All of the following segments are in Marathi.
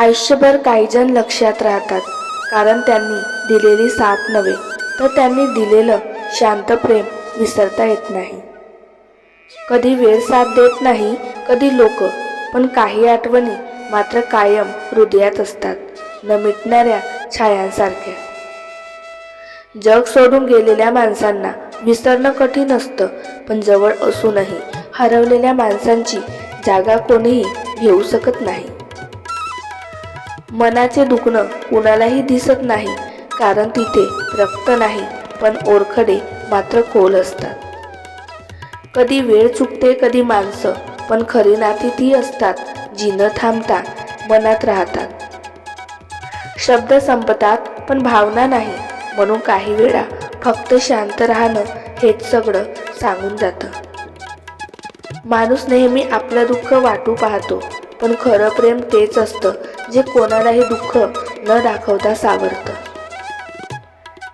आयुष्यभर काही जण लक्षात राहतात. कारण त्यांनी दिलेली साथ नव्हे तर त्यांनी दिलेलं शांत प्रेम विसरता येत नाही. कधी वेळ साथ देत नाही कधी लोक पण काही आठवणी मात्र कायम हृदयात असतात न मिटणाऱ्या छायांसारख्या. जग सोडून गेलेल्या माणसांना विसरणं कठीण असतं पण जवळ असूनही हरवलेल्या माणसांची जागा कोणीही घेऊ शकत नाही. मनाचे दुखणं कुणालाही दिसत नाही कारण तिथे रक्त नाही पण ओरखडे मात्र खोल असतात. कधी वेळ चुकते कधी माणसं पण खरी नाती ती असतात जी न थांबता मनात राहतात. शब्द संपतात पण भावना नाही म्हणून काही वेळा फक्त शांत राहणं हेच सगळं सांगून जातं. माणूस नेहमी आपलं दुःख वाटू पाहतो पण खरं प्रेम तेच असतं जे कोणालाही दुःख न दाखवता सावरतं.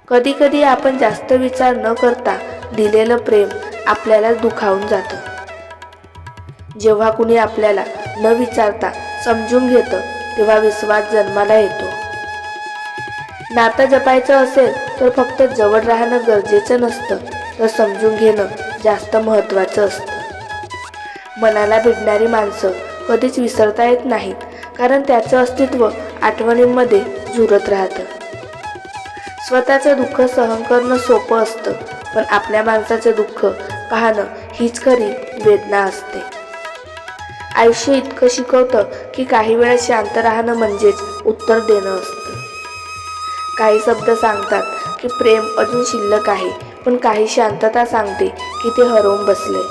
कधीकधी आपण जास्त विचार न करता दिलेलं प्रेम आपल्याला दुखावून जातं. जेव्हा कुणी आपल्याला न विचारता समजून घेतं तेव्हा विश्वास जन्माला येतो. नातं जपायचं असेल तर फक्त जवळ राहणं गरजेचं नसतं तर समजून घेणं जास्त महत्त्वाचं असतं. मनाला भिडणारी माणसं कधीच विसरता येत नाहीत कारण त्याचं अस्तित्व आठवणींमध्ये झुरत राहतं. स्वतःचं दुःख सहन करणं सोपं असतं पण आपल्या माणसाचं दुःख पाहणं हीच खरी वेदना असते. आयुष्य इतकं शिकवतं की काही वेळा शांत राहणं म्हणजेच उत्तर देणं असतं. काही शब्द सांगतात की प्रेम अजून शिल्लक आहे पण काही शांतता सांगते की ते हरवून बसले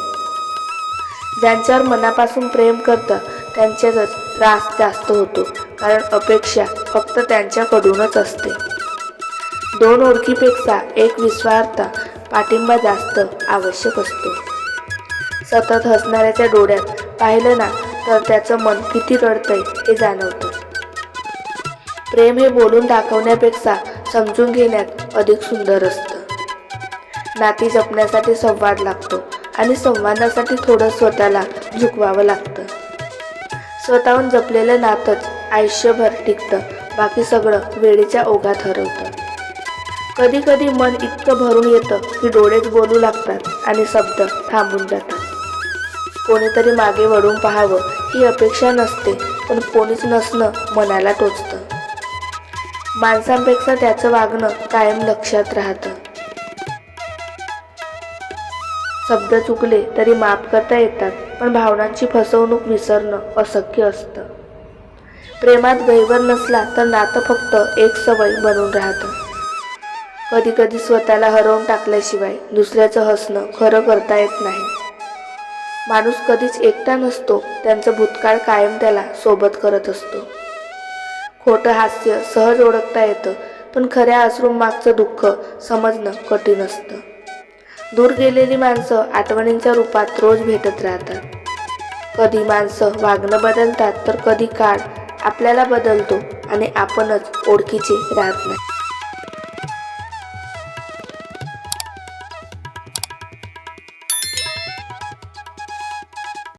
ज्यांच्यावर मनापासून प्रेम करतं त्यांच्यातच त्रास जास्त होतो कारण अपेक्षा फक्त त्यांच्याकडूनच असते. दोन ओळखीपेक्षा एक विश्वार्थ पाठिंबा जास्त आवश्यक असतो. सतत हसणाऱ्याच्या डोळ्यात पाहिलं ना तर त्याचं मन किती रडतंय हे जाणवतं. प्रेम हे बोलून दाखवण्यापेक्षा समजून घेण्यात अधिक सुंदर असतं. नाती जपण्यासाठी संवाद लागतो आणि संवादासाठी थोडं स्वतःला झुकवावं लागतं. स्वतःहून जपलेलं नातंच आयुष्यभर टिकतं. बाकी सगळं वेळेच्या ओघात हरवतं. कधी कधी मन इतकं भरून येतं की डोळेच बोलू लागतात आणि शब्द थांबून जातात. कोणीतरी मागे वळून पाहावं ही अपेक्षा नसते पण कोणीच नसणं मनाला टोचतं. माणसांपेक्षा त्याचं वागणं कायम लक्षात राहतं. शब्द चुकले तरी माफ करता येतात पण भावनांची फसवणूक विसरणं अशक्य असतं. प्रेमात गैवर नसला तर नातं फक्त एक सवय बनून राहतं. कधी कधी स्वतःला हरवून टाकल्याशिवाय दुसऱ्याचं हसणं खरं करता येत नाही. माणूस कधीच एकटा नसतो त्यांचं भूतकाळ कायम त्याला सोबत करत असतो. खोटं हास्य सहज ओळखता येतं पण खऱ्या अश्रूम मागचं दुःख समजणं कठीण असतं. दूर गेलेली माणसं आठवणींच्या रूपात रोज भेटत राहतात. कधी माणसं वागणं बदलतात तर कधी काळ आपल्याला बदलतो आणि आपणच ओळखीचे राहत नाही.